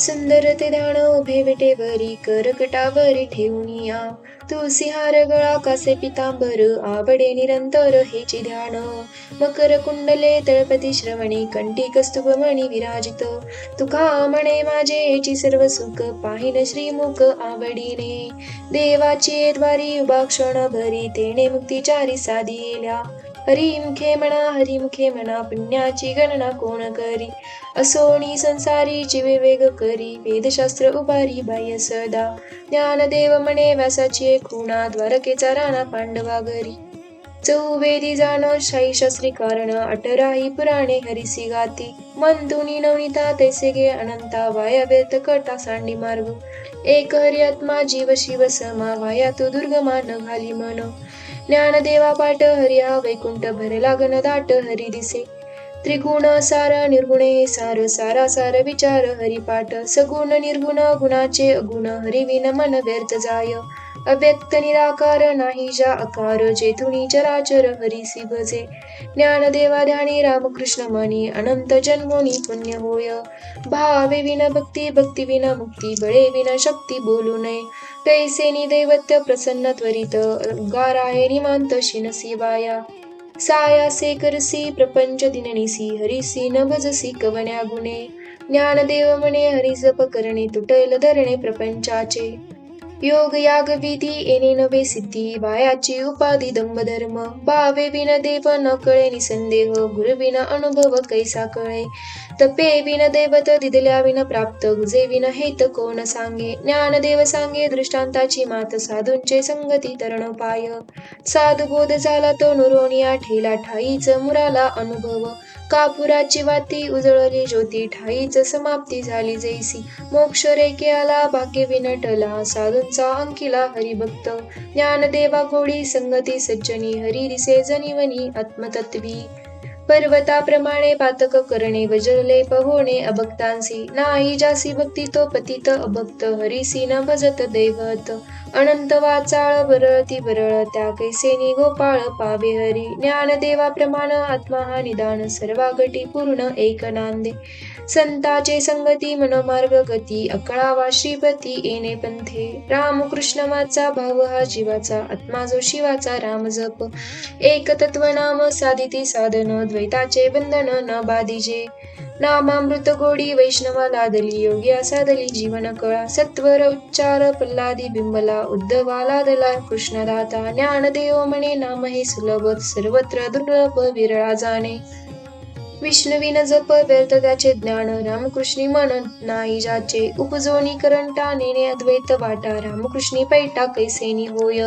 सुंदर ते ध्यान उभे विटेवरी करकटावरी ठेवून या. तुळसी गळा कासे पितांबर आवडे निरंतर हेची ध्यान. मकर कुंडले तळपती श्रवणी कंठी कस्तुभमणी विराजित. तुका म्हणे माझे हेची सर्व सुख पाहिन श्रीमुख आवडीने. देवाची द्वारी उभा क्षण भरी तेने मुक्तीचारी साधिल्या हरिमुखे म्हणा हरिमुखे म्हणा पुण्याची गणना कोण करी असोणी संसारी जीवे वेग करी वेदशास्त्र उभारी बाह्य सदा ज्ञानदेव म्हणे व्यासाची खुणा द्वारकेचा राणा पांडवा घरी चौवेदी जाण शाही शास्त्री कारण अठराही पुराणे हरिसी गाती मंतुनी नवनीता तैसे गे अनंता वाया व्यर्थ कटा सांडी मार्ग एक हरियात्मा जीव शिव समा वाया तो दुर्गमा न घाली मन ज्ञानदेवा पाठ हरिया वैकुंठ भरला गण दाट हरी दिसे. त्रिगुण सार निर्गुणे सार सारा सार विचार हरिपाठ. सगुण निर्गुण गुणाचे अगुण हरिविन मन व्यर्थ जाय. अव्यक्त निराकार नाही जा अकार जेथुनी चराचर हरिसी भजे. ज्ञानदेवा ध्यानी रामकृष्ण मनी अनंत जन्मोनी पुण्य होय. भावे विना भक्ती भक्ती विना मुक्ती बळे विना शक्ती बोलू नये. कैसेनी दैवत्य प्रसन्न त्वरित गाराय निमांत शिनसिवाया वाया. सायासे करसी प्रपंच दिननिसी हरिसी न भजसी कवन्या गुणे. ज्ञानदेव म्हणे हरिजप करणे तुटल धरणे प्रपंचाचे. योग याग विधी येणे नवे सिद्धी बायाची उपाधी दंभ धर्म भावे विन देव न कळे निसंदेह गुरुविन अनुभव कैसा कळे। तपे विन दैवत दिदल्या विन प्राप्त गुजे विन हेत कोण सांगे। ज्ञानदेव सांगे दृष्टांताची मात साधूंचे संगती तरण पाय। साधू बोध झाला तो नुरोनिया ठेला ठाईच मुराला अनुभव। कापुराची जीवाती उजळली ज्योती. ठाईच समाप्ती झाली जैसी. मोक्ष रेखे आला भाग्य विनटला साधूंचा अंकिला हरिभक्त. ज्ञानदेवा घोडी संगती सज्जनी हरी दिसे जनिवनी आत्मतत्वी. पर्वताप्रमाणे पातक करणे वजले पहोणे अभक्तांसी. नाही जासी भक्ती तो पतित अभक्त. हरिसी न भजत दैवत. अनंत वाचाळ बरळती बरळ त्या कैसेनी गोपाळ पावे हरी. ज्ञानदेवा प्रमाण आत्मा हा निदान सर्वागटी पूर्ण एक नांदे. संताचे संगती मनोमार्ग गती अकळावा श्रीपती येणे पंथे. रामकृष्ण माचा भाव हा जीवाचा आत्मा जो शिवाचा राम जप. एक तत्व नाम साधिती साधन द्वैताचे बंधन न बाधिजे. नामामृत गोडी वैष्णवा लादली योग्या साधली जीवन कळा सत्वर उच्चार पल्लादी बिंबला उद्धवा लादला कृष्णदाता ज्ञानदेव म्हणे नाम हे सुलभ सर्वत्र दुर्लभ विरळा जाणे. विष्णुविन जप व्यर्थ त्याचे ज्ञान रामकृष्णी मन नाही जाचे. उपजोनी करंटा नेणे अद्वैत वाटा रामकृष्णी पैटा कैसेनी होय.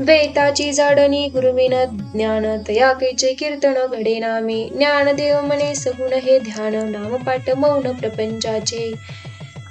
द्वैताची जाडणी गुरुविन ज्ञान तया कैचे कीर्तन घडे नामे ज्ञानदेव मने सगुण हे ध्यान नामपाठ मौन प्रपंचाचे.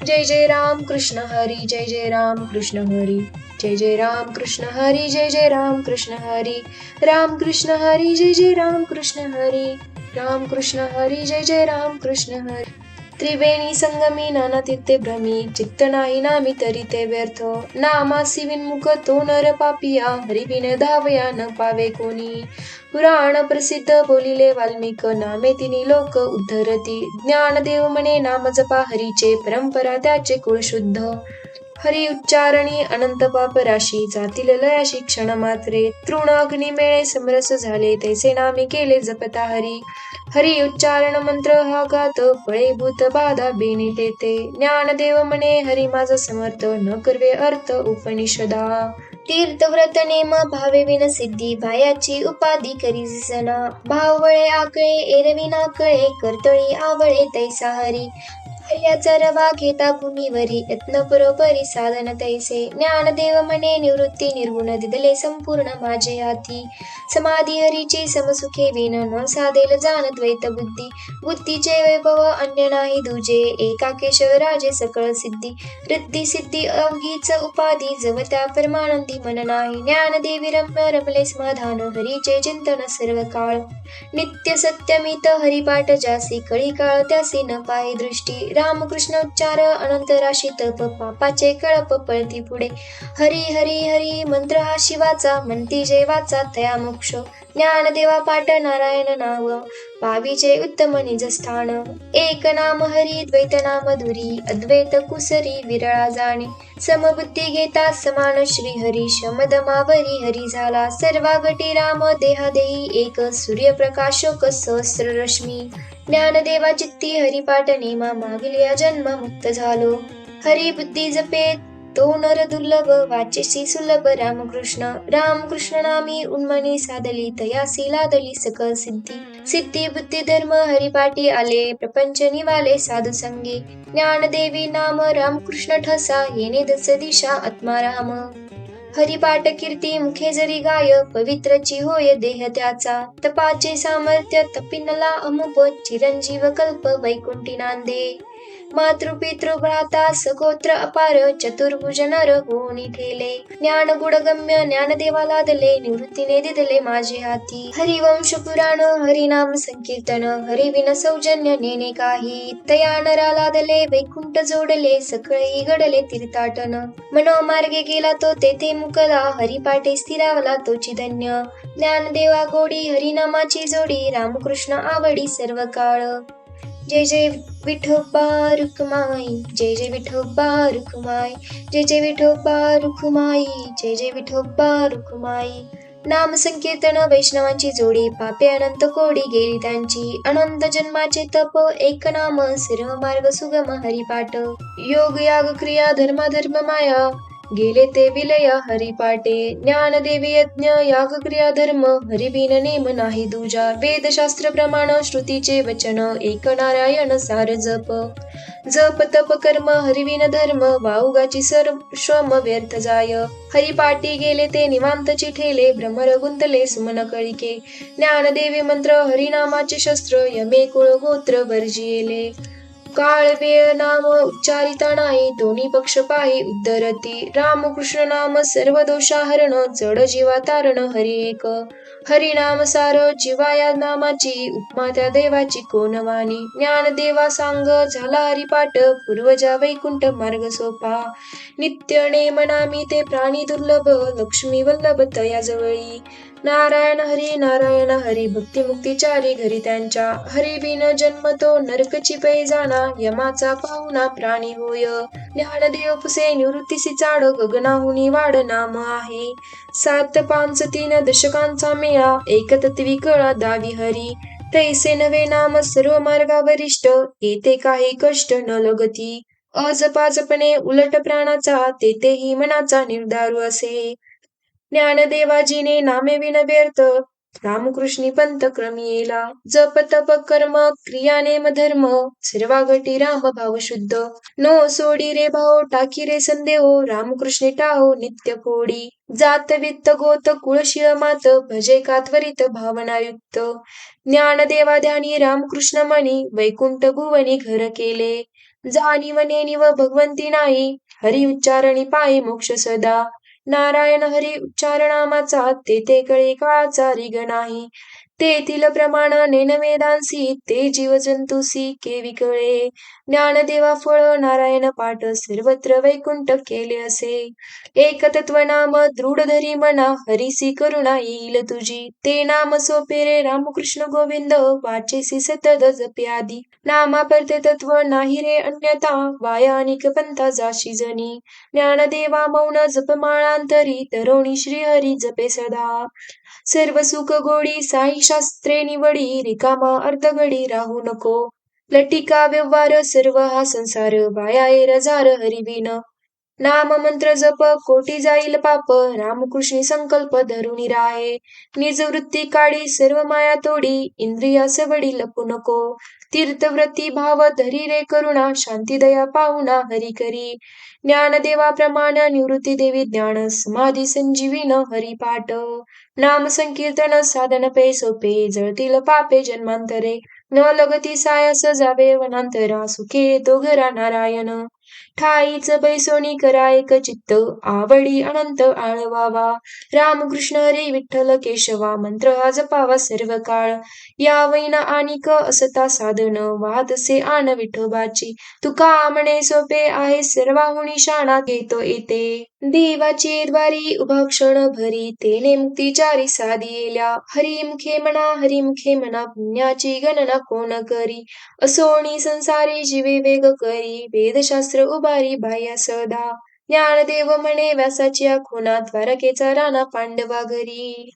जय जय राम कृष्ण हरी जय जय राम कृष्ण हरी. जय जय राम कृष्ण हरी जय जय राम कृष्ण हरी. राम कृष्ण हरी जय जय राम कृष्ण हरी. राम कृष्ण हरी जय जय राम कृष्ण हरी. त्रिवेणी संगमी नाना तीर्थे भ्रमी. चित्त नाही नामी तरी ते व्यर्थ. नामासी विन्मुख तो नर पापिया. हरिविन धावया न पावे कोणी. पुराण प्रसिद्ध बोलिले वाल्मिक. नामे तिनी लोक उद्धरती. ज्ञानदेव म्हणे नाम जपा. हरीचे परंपरा त्याचे कुळशुद्ध हरी उच्चारणी अनंत पाप राशी जातील लयाशी क्षण मात्रे. तृण अग्निमेळे समरस झाले तैसे नामी केले जपता हरी. हरी उच्चारण मंत्र हा गात फळे भूत बाधा बेने तेते ज्ञान ज्ञानदेव म्हणे हरी माझा समर्थ न करवे अर्थ उपनिषदा. तीर्थव्रत नेम भावे विन सिद्धी भायाची उपाधी करी सना. भावळे आकळे एरविना कळे कर्तळी आवळे तैसा हरी. हर्याचा रवा घेता भूमीवरी यत्न साधन तैसे ज्ञानदेव मने निवृत्ती निर्गुण दिदले संपूर्ण माझे हाती समाधी हरीचे समसुखे विन न साधेल जाण द्वैत बुद्धी. बुद्धीचे वैभव अन्य नाही दुजे. एका केशवराजे सकळ सिद्धी. रिद्धी सिद्धी अवघीच उपाधी जव त्या परमानंदी मन नाही. ज्ञानदेवी रम्य रमले समाधान हरीचे चिंतन सर्व काळ. नित्य सत्यमित हरिपाठ जासी कळी काळ त्यासी न पाहि दृष्टी. रामकृष्ण उच्चार अनंत राशी तप पापाचे कळप पळती पुढे. हरी हरी हरी मंत्र हा शिवाचा म्हणती जे वाचा तया मोक्ष. ज्ञानदेवा पाठ नारायण नाव पावीचे उत्तम निज स्थान एक नाम हरी द्वैत नाम धुरी अद्वैत कुसरी विरळा जाणे समबुद्धी घेता समान श्री हरी शमदमावरी हरी झाला सर्वागटी राम देहा देही एक सूर्यप्रकाशोक सहस्र रश्मी ज्ञानदेवा चित्ती हरिपाठ नेमा मागलिया जन्म मुक्त झालो। हरी बुद्धी जपेत तो नर दुर्लभ वाचेसी सुलभ रामकृष्ण रामकृष्ण नामी उन्मनी साधली तयासी लादली सकल सिद्धी. सिद्धी बुद्धी धर्म हरिपाठी आले प्रपंच निवाले साधू संगी. ज्ञानदेवी नाम रामकृष्ण ठसा येणे दस दिशा आत्मा राम. हरिपाठ कीर्ती मुखे जरी गाय पवित्रची होय देह त्याचा. तपाचे सामर्थ्य तपिनला अमुप चिरंजीव कल्प वैकुंठी नांदे. मातृपितृ भ्राता सगोत्र अपार चतुर्भुज नर होनी ठेले ज्ञान गुणगम्य ज्ञानदेवाला दले निवृत्तीने दिदले माझे हाती. हरिवंश पुराण हरिनाम संकीर्तन हरिविन सौजन्य नेने काही. तया नराला वैकुंठ जोडले सकळी घडले तीर्थाटन. मनोमार्गे गेला तो तेथे मुकला हरिपाठे स्थिरावला तोची धन्य. ज्ञानदेवा गोडी हरिनामाची जोडी रामकृष्ण आवडी सर्व काळ जय जय विठोबा रुखमाई जय जय विठोबा रुखमाई जय जय विठोबा रुखमाई जय जय विठोबा रुक्माई नाम संकीर्तन वैष्णवांची जोडी पापे अनंत कोडी गेली त्यांची. अनंत जन्माचे तप एक नाम सर्व मार्ग सुगम हरिपाठ. योग याग क्रिया धर्माधर्म माया गेले ते विलय हरिपाटे ज्ञानदेवी यज्ञ याग क्रिया धर्म हरिबिन नेम नाही दुजा वेदशास्त्र प्रमाण श्रुतीचे वचन एक नारायण सार जप. जप तप कर्म हरिविन धर्म वाऊगाची सर्व श्रम व्यर्थ जाय. हरिपाटी गेले ते निवांतची ठेले भ्रमर गुंतले सुमन कळिके. ज्ञानदेवी मंत्र हरिनामाचे शस्त्र यमे कुळ गोत्र वर्जियेले. काळ वेळ नाम उच्चारिता नाही. दोन्ही पक्ष पाही उद्धरती. रामकृष्ण नाम सर्व दोषाहरण जड जीवा तारण हरी एक. हरिनाम सार जीवाया नामाची उपमा त्या देवाची कोणवाणी ज्ञान देवा सांग झाला हरिपाठ पूर्वजा वैकुंठ मार्ग सोपा. नित्य नेमनामी ते प्राणी दुर्लभ लक्ष्मी वल्लभ तया जवळी. नारायण हरी नारायण हरी भक्ती मुक्तीचारी घरी त्यांच्या. हरी बिन जन्मतो नरकची पै जाणा यमाचा पाहुणा प्राणी होय. ज्ञानदेव पुसे निवृत्तीसी चाड गगनाहुनी वाढ नाम आहे. सात पाच तीन दशकांचा मे एकतत्वी कळा दावी हरी तैसे नवे नाम सर्व मार्गा वरिष्ठ येते काही कष्ट न लगती. अजपाजपणे उलट प्राणाचा तेथेही मनाचा निर्धारू असे. ज्ञानदेवाजीने नामे विन व्यर्थ रामकृष्णी पंत क्रम येला जप तप कर्म क्रिया नेम धर्म सर्वागटी राम भाव शुद्ध. नो सोडी रे भाव टाकी रे संदेहो रामकृष्णे टाहो नित्य कोडी. जात वित्त गोत कुळशिय मात भजे का त्वरित भावनायुक्त ज्ञानदेवा ध्यानी रामकृष्ण मणी वैकुंठ भुवनी घर केले. जाणीवने व भगवंती नाही हरि उच्चारणी पायी मोक्ष सदा. नारायण हरी उच्चारणामाचा तेथे कळे काळाचा रिग नाही. तेथील प्रमाण नेनवेदांसी ते जीव जंतुसी केवी कळे ज्ञानदेवा फळ नारायण पाठ सर्वत्र वैकुंठ केले असे. एक तत्व नाम दृढ धरी मना हरिसी करुणा येईल तुझी. ते नाम सोपे रे रामकृष्ण गोविंद वाचेसी सतत जप्यादी नामा परते तत्व नाही रे अन्यता वाया अनिक पंथा जाशी जनी. ज्ञानदेवा मौन जपमाळांतरी तरुणी श्रीहरी जपे सदा. सर्व सुख गोडी साई शास्त्रे निवडी रिकामा अर्धगडी राहू नको. लटिका व्यवहार सर्व हा संसार वाया ए रजार हरिविन नाम मंत्र जप कोटी जाईल पाप रामकृष्णी संकल्प धरुणी राहे. निज वृत्ती काढी सर्व माया तोडी इंद्रिया सवडी लपू नको. तीर्थव्रती भाव धरी रे करुणा शांती दया पाहुणा हरी करी. ज्ञानदेवा प्रमाण निवृत्ती देवी ज्ञान समाधी संजीवीन हरिपाठ नाम संकीर्तन साधन पे सोपे जळतील पापे जन्मांतरे. न लगती सायस जावे वनांतरा सुखे तो घरा नारायण ठाईच बैसोनी करा एक चित्त आवडी अनंत आळवावा. रामकृष्ण रे विठ्ठल केशवा मंत्र हा जपावा सर्व काळ. या वैन क असता साधन वादसे आण विठोबाची. तुका म्हणे सोपे आहे सर्वाहुनी शाणा घेतो येते. देवाची द्वारी उभा क्षण भरी तेने मुक्तीचारी साधी येल्या. हरिमुखे म्हणा हरिमुखे म्हणा पुण्याची गणना कोण करी? असोणी संसारी जीवे वेग करी. वेदशास्त्र उभारी बाह्य सदा. ज्ञानदेव म्हणे व्यासाच्या खुना द्वारकेचा राणा पांडवा घरी.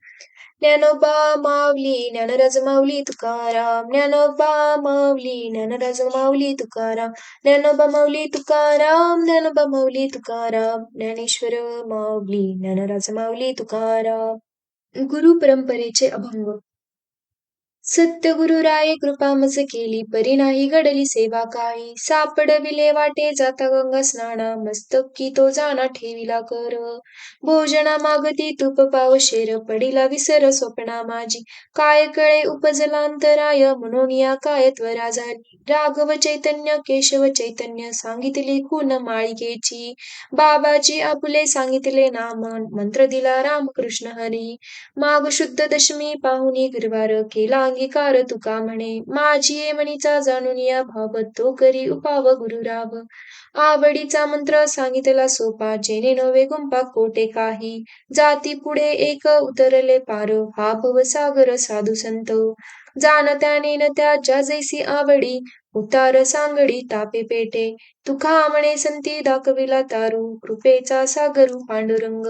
ज्ञानोबा मावली ज्ञानराज माऊली तुकाराम. ज्ञानोबा मावली ज्ञानराज माऊली तुकाराम. ज्ञानोबा माऊली तुकाराम. ज्ञानोबा माऊली तुकाराम. ज्ञानेश्वर माऊली ज्ञानराज माऊली तुकाराम. गुरु परंपरेचे अभंग. सत्यगुरुराये कृपा मज केली परी नाही घडली सेवा काही. सापडविले वाटे जाता गंगा स्नाना मस्तक की तो जाना ठेविला कर. भोजना मागती तूप पाव शेर पडिला विसर स्वप्ना माझी. काय कळे उपजलांतराय म्हणून या काय त्वरा झाली. राघव चैतन्य केशव चैतन्य सांगितली खून माळिकेची बाबाजी आपुले सांगितले नाम मंत्र दिला रामकृष्ण हरी. माग शुद्ध दशमी पाहुनी गुरुवार केला अंगीकार तुका म्हणे. माझी ये जाणून या भाव तो करी उपाव गुरुराव. आवडीचा मंत्र सांगितला सोपा जेने नवे गुंपा कोटे काही. जाती पुढे एक उतरले पार हा भवसागर साधू संत. जाण त्याने न त्या ज्या जैसी आवडी उतार सांगडी तापे पेटे. तुका म्हणे संती दाखविला तारू कृपेचा सागरू पांडुरंग.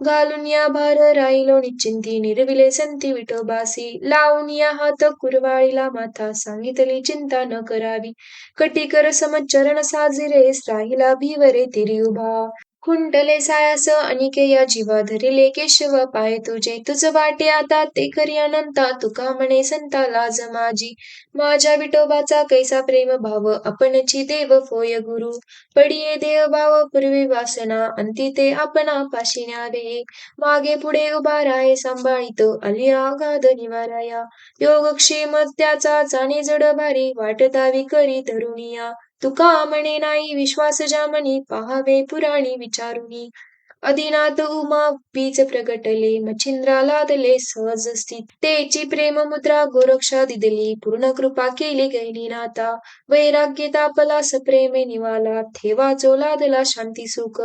घालून या भार राहिलो निश्चिंती निर्विले संती विठोबासी लावून या हात कुरवाळीला माथा सांगितली चिंता न करावी कटिकर समचरण साजिरे राहिला भीवरे तिरी उभा खुंटले सायास अनिके या जीवा धरिले केशव पाय तुझे. तुझ वाटे आता ते करी अनंता. तुका म्हणे संता लाज माझी. माझ्या विठोबाचा कैसा प्रेम भाव. आपणची देव फोय गुरु. पडिये देव भाव पूर्वी वासना. अंती ते आपणा पाशी न्यावे. मागे पुढे उभा राहे सांभाळीत. आलिया गाध निवाराया. योगक्षेम त्याचा जाणे जड भारी वाटतावी करी धरुणिया तुका म्हणे नाही विश्वास जामनी पाहावे पुराणी विचारुनी. अधिनाथ उमा बीज प्रगटले मच्छिंद्रा लादले सहज स्थित तेची प्रेम मुद्रा गोरक्षा दिदली पूर्ण कृपा केली गैली नाता. वैराग्य तापला सप्रेमे निवाला ठेवा जो लादला शांती सुख.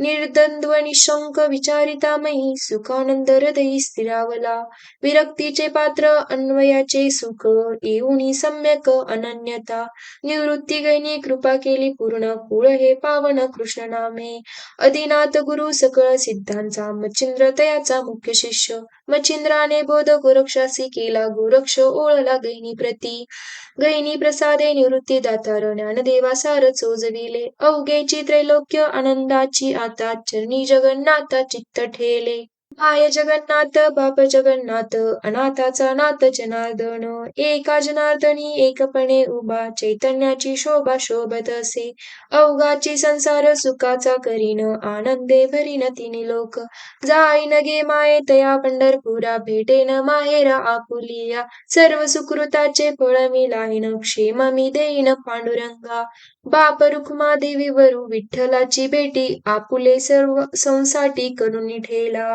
निर्द्वंद्व निशंक विचारितामयी सुखानंद हृदयी स्थिरावला. विरक्तीचे पात्र अन्वयाचे सुख. येऊनी सम्यक अनन्यता. निवृत्ती गैनी कृपा केली पूर्ण. कुळ हे पावन कृष्ण नामे. अधिनाथ गुरु सकळ सिद्धांचा मच्छिंद्र तयाचा मुख्य शिष्य. मच्छिंद्राने बोध गोरक्षासी केला गोरक्ष ओळला गैनी प्रती. गैनी प्रसादे निवृत्ती दातार ज्ञानदेवा सार चोजविले अवघेची त्रैलोक्य आनंदाची आता चरणी जगन्नाथा चित्त ठेले. माय जगन्नाथ बाप जगन्नाथ अनाथाचा नाथ जनार्दन एका जनार्दनी एकपणे उभा चैतन्याची शोभा शोभत असे. अवघाची संसार सुखाचा करीन आनंदे भरीन तिने लोक. जाईन गे माये तया पंढरपुरा भेटेन माहेरा आपुलिया. सर्व सुकृताचे फळ मी लाईन क्षेम मी देईन पांडुरंगा. बाप रुक्मा देवी वरू विठ्ठलाची भेटी आपुले सर्व संसाठी करून ठेला.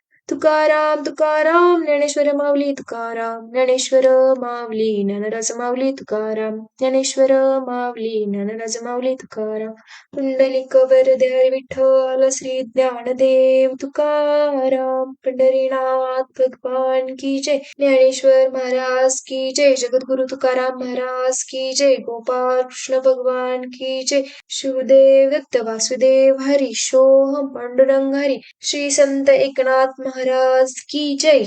तुकाराम तुकाराम ज्ञानेश्वर माऊली तुकाराम ज्ञानेश्वर माऊली ज्ञानराज माऊली तुकाराम ज्ञानेश्वर माऊली ज्ञानराज माऊली तुकाराम. पुंडलिक वरदय विठ्ठल श्री ज्ञानदेव तुकाराम. पंढरीनाथ भगवान की जय. ज्ञानेश्वर महाराज की जय. जगद्गुरु तुकाराम महाराज की जय. गोपाल कृष्ण भगवान की जय. शिवदेव दत्त वासुदेव हरी शोह पांडुरंग हरी. श्री संत एकनाथ महाराज की जय